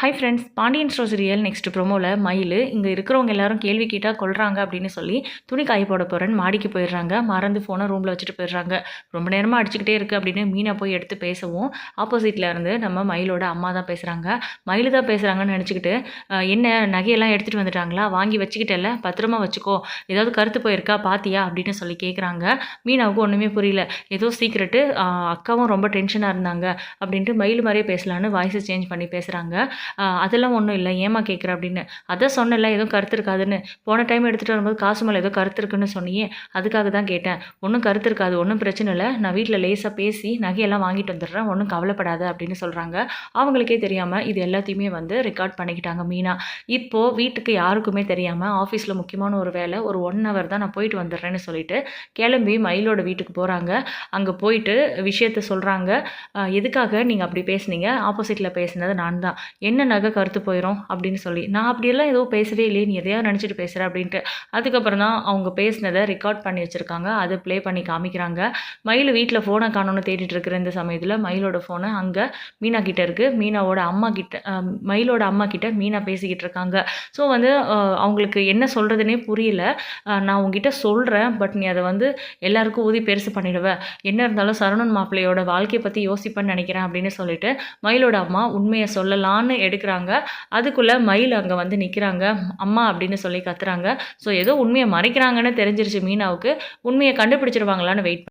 Hi friends Pandian store serial next ப்ரோமோவில் Mayil இங்கே இருக்கிறவங்க எல்லாரும் கேள்வி கேட்டால் கொள்றாங்க அப்படின்னு சொல்லி துணி காய போட போகிறேன்னு மாடிக்கு போயிடுறாங்க. மறந்து ஃபோனை ரூமில் வச்சுட்டு போயிடுறாங்க. ரொம்ப நேரமாக அடிச்சுக்கிட்டே இருக்குது அப்படின்னு மீனை போய் எடுத்து பேசவும். ஆப்போசிட்டில் இருந்து நம்ம மயிலோட அம்மா தான் பேசுகிறாங்க மயில் தான் பேசுகிறாங்கன்னு நினச்சிக்கிட்டு என்ன நகையெல்லாம் எடுத்துகிட்டு வந்துட்டாங்களா? வாங்கி வச்சுக்கிட்டல பத்திரமா வச்சுக்கோ. ஏதாவது கருத்து போயிருக்கா? பாத்தியா? அப்படின்னு சொல்லி கேட்குறாங்க மீனாவுக்கு ஒன்றுமே புரியல. ஏதோ சீக்கிரட்டு அக்காவும் ரொம்ப டென்ஷனாக இருந்தாங்க. அப்படின்ட்டு மயில் மாதிரியே பேசலான்னு வாய்ஸை சேஞ்ச் பண்ணி பேசுகிறாங்க அதெல்லாம் ஒன்றும் இல்லை ஏமா கேட்குற அப்படின்னு. அதான் சொன்னல எதுவும் கருத்து இருக்காதுன்னு. போன டைம் எடுத்துகிட்டு வரும்போது காசு மேலே ஏதோ கருத்து இருக்குன்னு சொன்னியே அதுக்காக தான் கேட்டேன். ஒன்றும் கருத்து இருக்காது ஒன்றும் பிரச்சனை இல்லை. நான் வீட்டில் லேசாக பேசி நகையெல்லாம் வாங்கிட்டு வந்துடுறேன் ஒன்றும் கவலைப்படாத அப்படின்னு சொல்கிறாங்க அவங்களுக்கே தெரியாமல் இது எல்லாத்தையுமே வந்து ரெக்கார்ட் பண்ணிக்கிட்டாங்க மீனா. இப்போது வீட்டுக்கு யாருக்குமே தெரியாமல் ஆஃபீஸில் முக்கியமான ஒரு வேலை ஒரு ஒன் ஹவர் தான் நான் போயிட்டு வந்துடுறேன்னு சொல்லிட்டு கிளம்பி மயிலோட வீட்டுக்கு போகிறாங்க அங்கே போயிட்டு விஷயத்த சொல்கிறாங்க எதுக்காக நீங்கள் அப்படி பேசுனீங்க? ஆப்போசிட்டில் பேசுனது நான் தான். என்ன என்ன நகை கருத்து போயிடும் அப்படின்னு சொல்லி. நான் அப்படியெல்லாம் எதுவும் பேசவே இல்லையே நீ எதையா நினச்சிட்டு பேசுகிற அப்படின்ட்டு. அதுக்கப்புறம் தான் அவங்க பேசினதை ரெக்கார்ட் பண்ணி வச்சுருக்காங்க. அதை ப்ளே பண்ணி காமிக்கிறாங்க. மயில் வீட்டில் ஃபோனை காணோன்னு தேடிட்டு இருக்கிற இந்த சமயத்தில் மயிலோட ஃபோனை அங்கே மீனா கிட்ட இருக்குது மீனாவோட அம்மா கிட்ட மயிலோட அம்மா கிட்ட மீனா பேசிக்கிட்டு இருக்காங்க. ஸோ வந்து அவங்களுக்கு என்ன சொல்கிறதுனே புரியல. நான் உங்ககிட்ட சொல்கிறேன் பட் நீ அதை வந்து எல்லாருக்கும் ஊதி பெருசு பண்ணிடுவ. என்ன இருந்தாலும் சரவணன் மாப்பிள்ளையோட வாழ்க்கையை பற்றி யோசிப்பேன்னு நினைக்கிறேன் அப்படின்னு சொல்லிட்டு மயிலோட அம்மா உண்மையை சொல்லலான்னு எடுக்கிறாங்க. அதுக்குள்ளே மயில் அங்கே வந்து நிற்கிறாங்க அம்மா அப்படின்னு சொல்லி கத்துறாங்க. ஸோ ஏதோ உண்மையை மறைக்கிறாங்கன்னு தெரிஞ்சிருச்சு மீனாவுக்கு. உண்மையை கண்டுபிடிச்சிருவாங்களான்னு வெயிட்